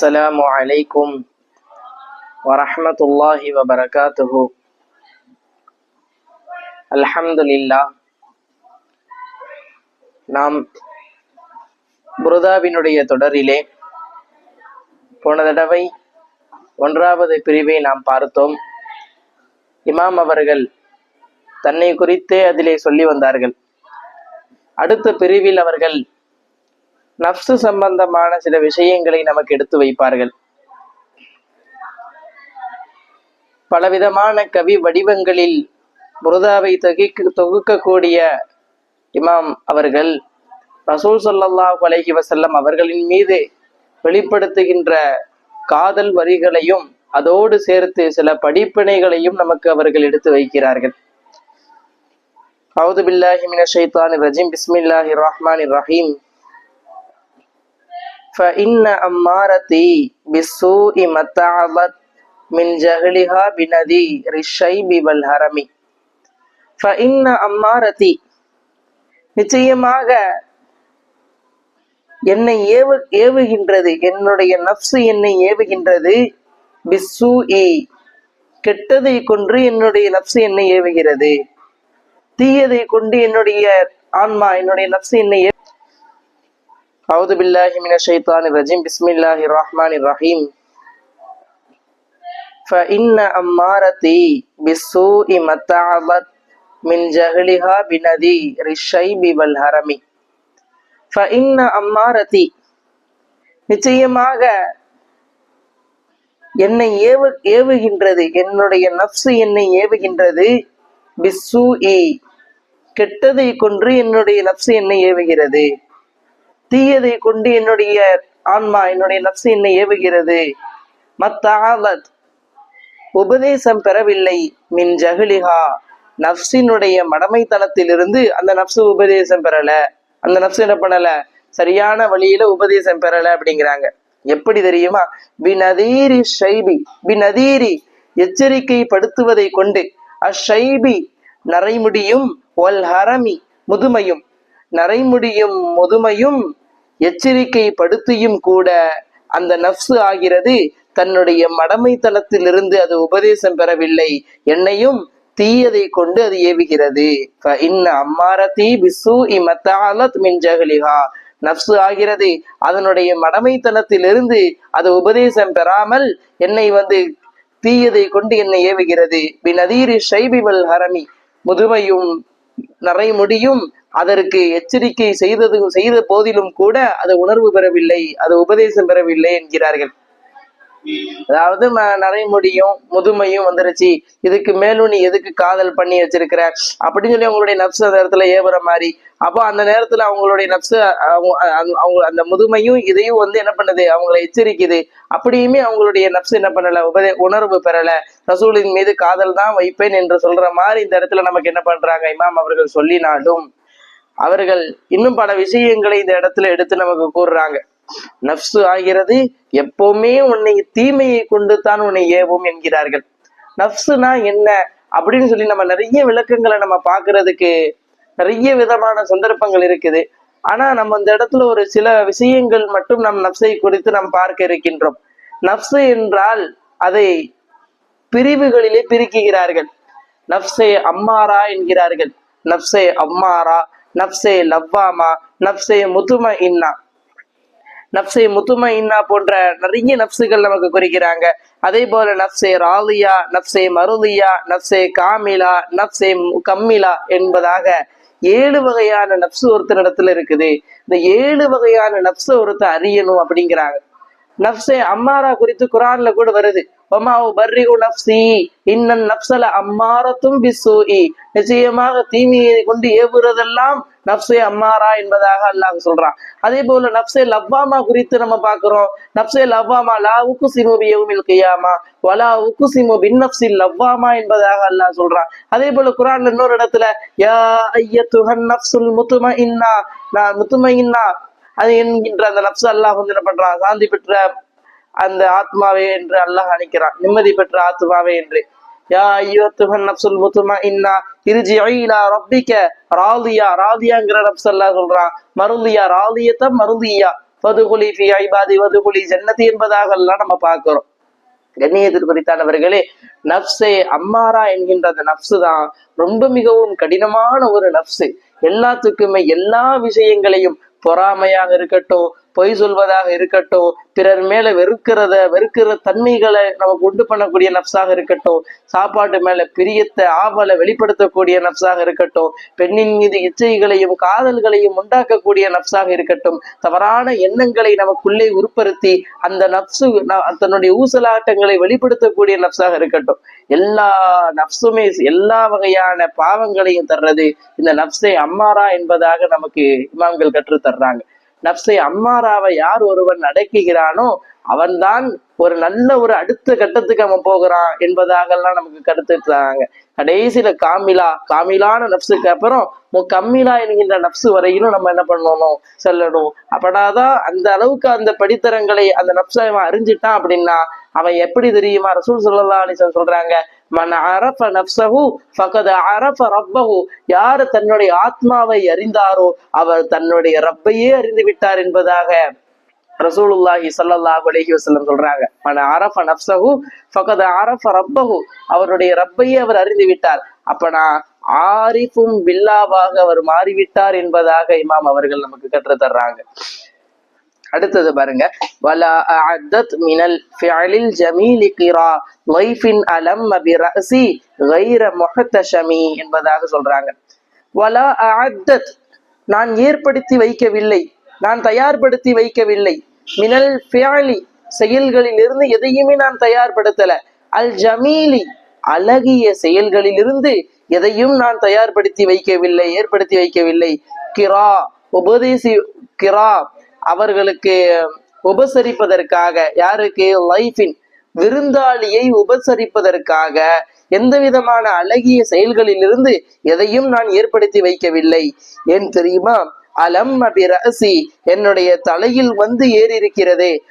السلام عليكم ورحمة الله وبركاته الحمد لله நாம் புரதாவினுடைய தொடரிலே போன தடவை ஒன்றாவது பிரிவை நாம் பார்த்தோம் இமாம் அவர்கள் தன்னை குறித்தே அதிலே சொல்லி வந்தார்கள் அடுத்த பிரிவில் அவர்கள் நப்சு சம்பந்தமான சில விஷயங்களை நமக்கு எடுத்து வைப்பார்கள். பலவிதமான கவி வடிவங்களில் புரதாவை தொகுக்க தொகுக்கக்கூடிய இமாம் அவர்கள் ரசூல் ஸல்லல்லாஹு அலைஹி வசல்லம் அவர்களின் மீது வெளிப்படுத்துகின்ற காதல் வரிகளையும் அதோடு சேர்த்து சில படிப்பினைகளையும் நமக்கு அவர்கள் எடுத்து வைக்கிறார்கள். அவுது பில்லாஹி மினஷ் ஷைத்தானிர் ரஜீம். பிஸ்மில்லாஹி ரஹ்மானிர் ரஹீம். فإن أمارتي بالسوء متعظت من جهلها بنذير الشيب والهرم فإن أمارتي நிச்சயமாக என்னை ஏவ ஏவுகின்றது என்னுடைய நப்சு என்னை ஏவுகின்றது பிஸ்ஸு கெட்டதை கொன்று என்னுடைய நப்சு என்னை ஏவுகிறது தீயதை கொண்டு என்னுடைய ஆன்மா என்னுடைய நப்சு என்னை ஏ أعوذ بالله من الشيطان الرجيم بسم الله الرحمن الرحيم فإن أمارتي بالسوء متعظت من جهلها بنذير الشيب والهرم فإن أمارتي நிச்சயமாக என்னை ஏவு ஏவுகின்றது என்னுடைய நப்சு என்னை ஏவுகின்றது பிஸ்ஸு கெட்டதை கொன்று என்னுடைய நப்சு என்னை ஏவுகிறது தீயதை கொண்டு என்னுடைய ஆன்மா என்னுடைய நப்சு என்னை ஏவுகிறது. மத்தாலத் உபதேசம் பெறவில்லை. மின் ஜகுலிஹா. நப்சினுடைய மடமைத்தனத்திலிருந்து அந்த நப்சு உபதேசம் பெறல. அந்த நப்சு என்ன பண்ணல? சரியான வழியில உபதேசம் பெறல அப்படிங்கிறாங்க. எப்படி தெரியுமா? பினதீரி ஷைபி. பினதீரி எச்சரிக்கை படுத்துவதை கொண்டு அஷைபி நரைமுடியும் ஒல் ஹரமி முதுமையும். நரைமுடியும் முதுமையும் எச்சரிக்கை படுத்தியும் கூட அந்த நப்சு ஆகிறது. தன்னுடைய மடமைத்தனத்திலிருந்து அது உபதேசம் பெறவில்லை. என்னையும் தீயதை கொண்டு அது ஏவுகிறது. அம்மாரதி பிசு இமத்தாலத் மின்ஜகலிகா நப்சு ஆகிறது. அதனுடைய மடமைத்தனத்திலிருந்து அது உபதேசம் பெறாமல் என்னை வந்து தீயதை கொண்டு என்னை ஏவுகிறது. பிநதீரி ஷைபிவல் ஹரமி. முதுமையும் நரைமுடியும் அதற்கு எச்சரிக்கை செய்தது செய்த போதிலும் கூட அது உணர்வு பெறவில்லை அது உபதேசம் பெறவில்லை என்கிறார்கள். அதாவது நரைமுடியும் முதுமையும் வந்துருச்சு. இதுக்கு மேலும் நீ எதுக்கு காதல் பண்ணி வச்சிருக்கிற? அப்படின்னு சொல்லி அவங்களுடைய நப்சு அந்த இடத்துல ஏவுற மாதிரி. அப்போ அந்த நேரத்துல அவங்களுடைய நப்சு அவங்க அந்த முதுமையும் இதையும் வந்து என்ன பண்ணுது? அவங்கள எச்சரிக்குது. அப்படியுமே அவங்களுடைய நப்சு என்ன பண்ணல? உபதே உணர்வு பெறல. ரசூலின் மீது காதல் தான் வைப்பேன் என்று சொல்ற மாதிரி இந்த இடத்துல நமக்கு என்ன பண்றாங்க? இமாம் அவர்கள் சொல்லினாலும் அவர்கள் இன்னும் பல விஷயங்களை இந்த இடத்துல எடுத்து நமக்கு கூறுறாங்க. நப்சு ஆகிறது எப்பவுமே உன்னை தீமையை கொண்டு தான் உன்னை ஏவும் என்கிறார்கள். நப்சுனா என்ன? அப்படின்னு சொல்லி நம்ம நிறைய விளக்கங்களை நம்ம பார்க்கறதுக்கு நிறைய விதமான சந்தர்ப்பங்கள் இருக்குது. ஆனா நம்ம இந்த இடத்துல ஒரு சில விஷயங்கள் மட்டும் நம் நப்சை குறித்து நாம் பார்க்க இருக்கின்றோம். நப்சு என்றால் அதை பிரிவுகளிலே பிரிக்குகிறார்கள் நப்சே அம்மாரா என்கிறார்கள். நப்சே அம்மாரா நப்சே லவ்வாமா நப்சே முத்தும இன்னா நப்சை முத்தும இன்னா போன்ற நிறைய நப்சுகள் நமக்கு குறிக்கிறாங்க. அதே போல நப்சே ராலியா நப்சே மருதியா நப்சே காமிலா நப்சே கம்மிலா என்பதாக ஏழு வகையான நப்சு ஒருத்தனிடத்துல இருக்குது. இந்த ஏழு வகையான நப்சு ஒருத்தர் அறியணும் அப்படிங்கிறாங்க. நப்சே அம்மாரா குறித்து குரான்ல கூட வருது. ஒமாவு பர்ரிகு நப்சி இன்னன் நப்சல அம்மாரத்தும் பிசூஇ நிச்சயமாக தீமையை கொண்டு ஏவுறதெல்லாம் நப்சே அம்மாரா என்பதாக அல்லாஹ் சொல்றான். அதே போல நப்சே லவ்வாமா குறித்து நம்ம பாக்குறோம் நப்சே லவ்வாமா லா உக்கு சிமு பியவுமில் கையாமா வலா உக்கு சிமு பின் லவ்வாமா என்பதாக அல்லாஹ் சொல்றான். அதே போல குரான்ல இன்னொரு இடத்துல யா ஐய துஹன் நப்சுல் முத்தும இன்னா நான் முத்தும இன்னா அது என்கின்ற அந்த நப்சு அல்லாஹ் வந்து என்ன பண்றான்? சாந்தி பெற்ற அந்த ஆத்மாவே என்று அல்லாஹ் அணிக்கிறான் நிம்மதி பெற்ற ஆத்மாவே என்று. யா ஐயோத்துஹன் நப்சுல் முத்துமா இன்னா இருஜி ஐலா ரப்பிக்க ராதியா ராதியாங்கிற நப்ஸ் அல்லாஹ் சொல்றான். மருந்தியா ராதியத்த மருந்தியா வதுகுலி ஃபி ஐபாதி வதுகுலி ஜன்னதி என்பதாக எல்லாம் நம்ம பார்க்கிறோம். கண்ணியத்திற்கு குறித்தானவர்களே நப்சே அம்மாரா என்கின்ற அந்த நப்சு தான் ரொம்ப மிகவும் கடினமான ஒரு நப்சு. எல்லாத்துக்குமே எல்லா விஷயங்களையும் பொறாமையாக இருக்கட்டும் பொய் சொல்வதாக இருக்கட்டும் பிறர் மேல வெறுக்கிறத வெறுக்கிற தன்மைகளை நமக்கு உண்டு பண்ணக்கூடிய நப்சாக இருக்கட்டும் சாப்பாட்டு மேல பிரியத்தை ஆவலை வெளிப்படுத்தக்கூடிய நப்சாக இருக்கட்டும் பெண்ணின் மீது இச்சைகளையும் காதல்களையும் உண்டாக்கக்கூடிய நப்சாக இருக்கட்டும் தவறான எண்ணங்களை நமக்குள்ளே உருப்படுத்தி அந்த நப்சு தன்னுடைய ஊசலாட்டங்களை வெளிப்படுத்தக்கூடிய நப்சாக இருக்கட்டும். எல்லா நப்சுமே எல்லா வகையான பாவங்களையும் தர்றது இந்த நப்சை அம்மாரா என்பதாக நமக்கு இமாம்கள் கற்றுத் தர்றாங்க நப்சை அம்மாராவை யார் ஒருவன் அடக்குகிறானோ அவன்தான் ஒரு நல்ல ஒரு அடுத்த கட்டத்துக்கு அவன் போகிறான் என்பதாகலாம் நமக்கு கருத்துறாங்க கடைசியில காமிலா காமிலான நப்சுக்கு அப்புறம் கம்மிலா என்கின்ற நப்சு வரையிலும் நம்ம என்ன பண்ணணும்? செல்லணும். அப்படாதான் அந்த அளவுக்கு அந்த படித்தரங்களை அந்த நப்சை அவன் அறிஞ்சிட்டான் அப்படின்னா அவன் எப்படி தெரியுமா? ரசூல் ஸல்லல்லாஹு அலைஹி சொல்றாங்க மன் அரப நப்சகு பகத அரப ரப்பஹு. யார் தன்னுடைய ஆத்மாவை அறிந்தாரோ அவர் தன்னுடைய ரப்பையே அறிந்து விட்டார் என்பதாக ரசூலுல்லாஹி சல்லாஹ் அலஹி வஸல்லம் சொல்றாங்க. மன அரஃப நப்சகு பகத அரஃப ரப்பஹு. அவருடைய ரப்பையே அவர் அறிந்து விட்டார். அப்பனா ஆரிஃபும் பில்லாவாக அவர் மாறிவிட்டார் என்பதாக இமாம் அவர்கள் நமக்கு கற்று தர்றாங்க அடுத்தது பாருங்க. வலா அஅத்தத் மினல் ஃபிஅலில் ஜமீலி கிரா லைஃபின் அலம் பிரசி கைர முஹத்தஷமி என்பதாக சொல்றாங்க. வலா அஅத்தத் நான் ஏற்படுத்தி வைக்கவில்லை. நான் தயார்படுத்தி வைக்கவில்லை. மினல் ஃபிஅலி செயல்களிலிருந்து எதையுமே நான் தயார்படுத்தல. அல் ஜமீலி அழகிய செயல்களிலிருந்து எதையும் நான் தயார்படுத்தி வைக்கவில்லை ஏற்படுத்தி வைக்கவில்லை. கிரா உபதேசி கிரா அவர்களுக்கு உபசரிப்பதற்காக யாருக்கு? லைஃபின் விருந்தாளியை உபசரிப்பதற்காக எந்த விதமான அழகிய செயல்களிலிருந்து எதையும் நான் ஏற்படுத்தி வைக்கவில்லை. ஏன் தெரியுமா? அலம் அபிரசி என்னுடைய தலையில் வந்து ஏறி இருக்கிறதே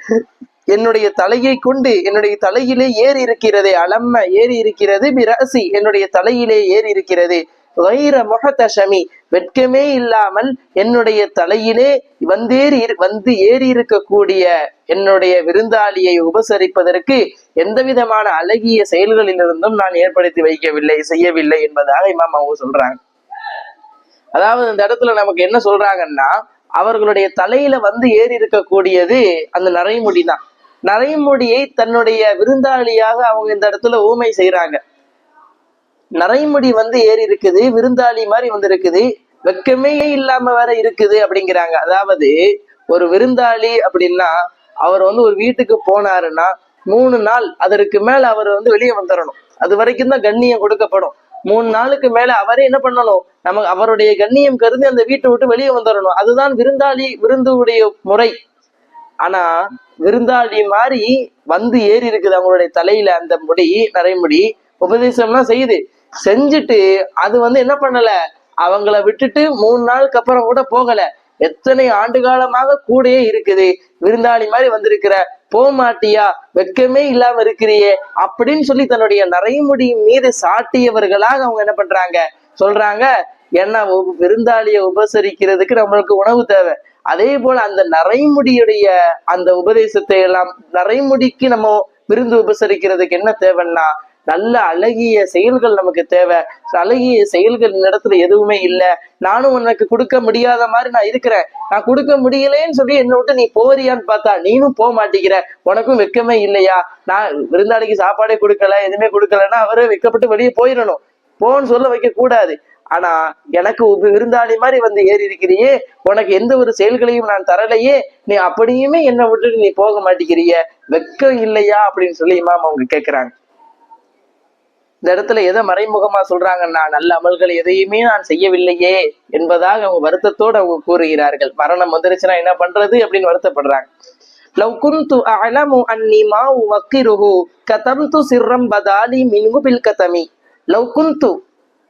என்னுடைய தலையை கொண்டு என்னுடைய தலையிலே ஏறி இருக்கிறதே அலம்ம ஏறி இருக்கிறது பிரசி என்னுடைய தலையிலே ஏறி இருக்கிறது வைர முகத்தஷமி வெட்கமே இல்லாமல் என்னுடைய தலையிலே வந்தேறி வந்து ஏறி இருக்கக்கூடிய என்னுடைய விருந்தாளியை உபசரிப்பதற்கு எந்த விதமான அழகிய செயல்களிலிருந்தும் நான் ஏற்படுத்தி வைக்கவில்லை செய்யவில்லை என்பதாக இமாம் அவங்க சொல்றாங்க. அதாவது இந்த இடத்துல நமக்கு என்ன சொல்றாங்கன்னா அவர்களுடைய தலையில வந்து ஏறி இருக்கக்கூடியது அந்த நரைமுடி தான். நரைமுடியை தன்னுடைய விருந்தாளியாக அவங்க இந்த இடத்துல ஊமை செய்யறாங்க நரைமுடி வந்து ஏறி இருக்குது விருந்தாளி மாதிரி வந்து இருக்குது வெக்கமே இல்லாம வேற இருக்குது அப்படிங்கிறாங்க. அதாவது ஒரு விருந்தாளி அப்படின்னா அவர் வந்து ஒரு வீட்டுக்கு போனாருன்னா மூணு நாள் அதற்கு மேல அவர் வந்து வெளியே வந்துடணும் அது வரைக்கும் தான் கண்ணியம் கொடுக்கப்படும். மூணு நாளுக்கு மேல அவரே என்ன பண்ணணும்? நமக்கு அவருடைய கண்ணியம் கருதி அந்த வீட்டை விட்டு வெளியே வந்துடணும் அதுதான் விருந்தாளி விருந்துடைய முறை. ஆனா விருந்தாளி மாதிரி வந்து ஏறி இருக்குது அவங்களுடைய தலையில அந்த முடி நரைமுடி. உபதேசம்லாம் செய்யுது. செஞ்சுட்டு அது வந்து என்ன பண்ணல? அவங்கள விட்டுட்டு மூணு நாளுக்கு அப்புறம் கூட போகல. எத்தனை ஆண்டு காலமாக கூடயே இருக்குது. விருந்தாளி மாதிரி வந்திருக்கிற போமாட்டியா வெக்கமே இல்லாம இருக்கிறியே. அப்படின்னு சொல்லி தன்னுடைய நரைமுடி மீது சாட்டியவர்களாக அவங்க என்ன பண்றாங்க? சொல்றாங்க ஏன்னா விருந்தாளிய விருந்தாளியை உபசரிக்கிறதுக்கு நம்மளுக்கு உணவு தேவை. அதே போல அந்த நரைமுடியுடைய அந்த உபதேசத்தை எல்லாம் நரைமுடிக்கு நம்ம விருந்து உபசரிக்கிறதுக்கு என்ன தேவைன்னா நல்ல அழகிய செயல்கள் நமக்கு தேவை. அழகிய செயல்கள் இந்த இடத்துல எதுவுமே இல்லை. நானும் உனக்கு கொடுக்க முடியாத மாதிரி நான் இருக்கிறேன். நான் கொடுக்க முடியலேன்னு சொல்லி என்னை விட்டு நீ போறியான்னு பார்த்தா நீனும் போக மாட்டேங்கிற. உனக்கும் வெக்கமே இல்லையா? நான் விருந்தாளிக்கு சாப்பாடே கொடுக்கல எதுவுமே கொடுக்கலன்னா அவரே வெக்கப்பட்டு வெளியே போயிடணும். போன்னு சொல்ல வைக்க கூடாது. ஆனா எனக்கு விருந்தாளி மாதிரி வந்து ஏறி இருக்கிறியே. உனக்கு எந்த ஒரு செயல்களையும் நான் தரலையே. நீ அப்படியுமே என்னை விட்டுட்டு நீ போக மாட்டேங்கிறிய. வெக்கம் இல்லையா? அப்படின்னு சொல்லி இமாம் அவங்க கேட்கிறாங்க இந்த இடத்துல எதை மறைமுகமா சொல்றாங்கன்னா நல்ல அமல்கள் எதையுமே நான் செய்யவில்லையே என்பதாக அவங்க வருத்தத்தோடு அவங்க கூறுகிறார்கள். மரணம் வந்துருச்சுன்னா என்ன பண்றது அப்படின்னு வருத்தப்படுறாங்க. லவ் குந்து அன்னி மா வக்கிருஹு கதம்து சிர்ரம் பதாலி மின்கு பில் கதமி. லவ்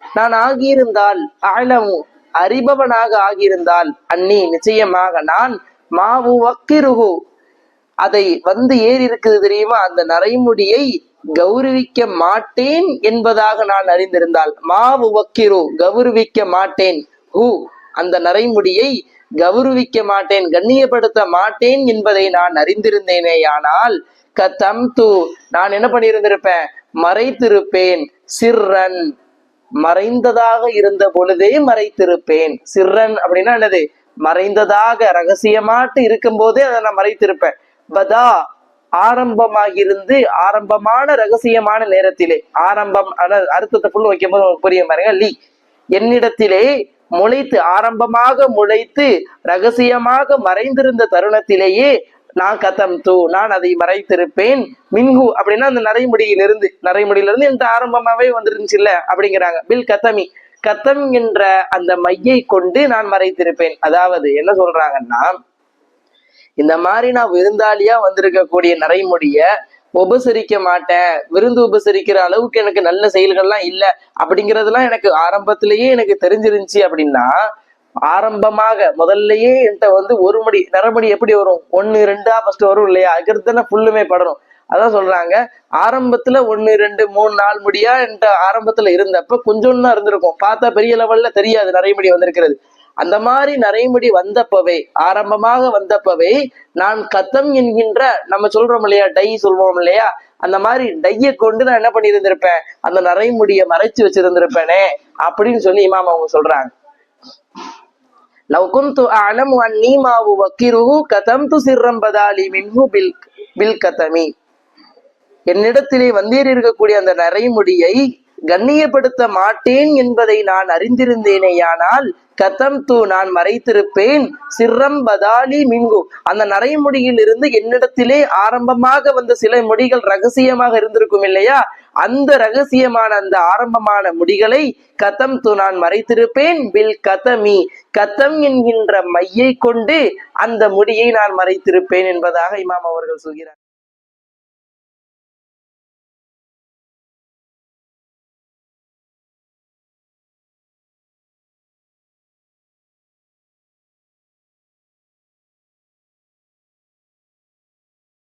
நான் ஆகியிருந்தால் அழமு அறிபவனாக ஆகியிருந்தால் அன்னி நிச்சயமாக நான் மாவு வக்கிருகு அதை வந்து ஏறி இருக்குது தெரியுமா? அந்த நரைமுடியை கௌரவிக்க மாட்டேன் என்பதாக நான் அறிந்திருந்தால் மாவு வக்கிரு கௌரவிக்க மாட்டேன். ஹூ அந்த நரைமுடியை கௌரவிக்க மாட்டேன் கண்ணியப்படுத்த மாட்டேன் என்பதை நான் அறிந்திருந்தேனே. ஆனால் கதம் தூ நான் என்ன பண்ணியிருந்திருப்பேன்? மறைத்திருப்பேன் சிறன் மறைந்ததாக இருந்த பொழுதே மறைத்திருப்பேன். சிறன் அப்படின்னா என்னது? மறைந்ததாக ரகசியமாட்டு இருக்கும் போதே அதை நான் மறைத்திருப்பேன். பதா ஆரம்பமாகிருந்து ஆரம்பமான ரகசியமான நேரத்திலே ஆரம்பம் ஆனா அர்த்தத்தை ஃபுல் வைக்கும் போது உங்களுக்கு புரிய பாருங்க லீ. என்னிடத்திலே முளைத்து ஆரம்பமாக முளைத்து ரகசியமாக மறைந்திருந்த தருணத்திலேயே நான் கதம் தூ நான் அதை மறைத்திருப்பேன். மின்ஹு அப்படின்னா அந்த நரைமுடியிலிருந்து நரைமுடியிலிருந்து என்கிட்ட ஆரம்பமாவே வந்துருந்துச்சு இல்ல அப்படிங்கிறாங்க. பில் கத்தமி. கத்தம் என்ற அந்த மையை கொண்டு நான் மறைத்திருப்பேன். அதாவது என்ன சொல்றாங்கன்னா இந்த மாதிரி நான் விருந்தாளியா வந்திருக்கக்கூடிய நரைமுடிய உபசரிக்க மாட்டேன். விருந்து உபசரிக்கிற அளவுக்கு எனக்கு நல்ல செயல்கள்லாம் இல்ல. அப்படிங்கறதெல்லாம் எனக்கு ஆரம்பத்திலேயே எனக்கு தெரிஞ்சிருந்துச்சு அப்படின்னா ஆரம்பமாக முதல்லயே என்கிட்ட வந்து ஒரு மடி நரமடி எப்படி வரும்? ஒன்னு ரெண்டா ஃபர்ஸ்ட் வரும் இல்லையா? அதுக்கு தானே ஃபுல்லுமே படரும் அதான் சொல்றாங்க. ஆரம்பத்துல ஒன்னு ரெண்டு மூணு நாலு முடியா என்கிட்ட ஆரம்பத்துல இருந்தப்ப கொஞ்சம் தான் இருந்திருக்கும். பார்த்தா பெரிய லெவல்ல தெரியாது நிறைய முடி வந்திருக்கிறது. அந்த மாதிரி நரைமுடி வந்தப்பவே ஆரம்பமாக வந்தப்பவே நான் கத்தம் என்கின்ற நம்ம சொல்றோம் இல்லையா டை சொல்வோம் இல்லையா அந்த மாதிரி டையை கொண்டு நான் என்ன பண்ணியிருந்திருப்பேன் அந்த நரைமுடியை மறைச்சு வச்சிருந்திருப்பேனே அப்படின்னு சொல்லி இமாம் அவங்க சொல்றாங்க. லவ் குந்து அலமு அன்னி மாவு வக்கிருஹு கதம் து சிற்றம்பதாலி மின்ஹு பில் பில் கதமி. என்னிடத்திலே வந்தீர் இருக்கக்கூடிய அந்த நரைமுடியை கண்ணியப்படுத்த மாட்டேன் என்பதை நான் அறிந்திருந்தேனேயானால் கதம் தூ நான் மறைத்திருப்பேன். சிர்ரம் பதாலி மின்கு அந்த நரைமுடியில் இருந்து என்னிடத்திலே ஆரம்பமாக வந்த சில முடிகள் ரகசியமாக இருந்திருக்கும் இல்லையா? அந்த ரகசியமான அந்த ஆரம்பமான முடிகளை கதம் து நான் மறைத்திருப்பேன். பில் கதமி. கதம் என்கின்ற மையை கொண்டு அந்த முடியை நான் மறைத்திருப்பேன் என்பதாக இமாம் அவர்கள் சொல்கிறார்.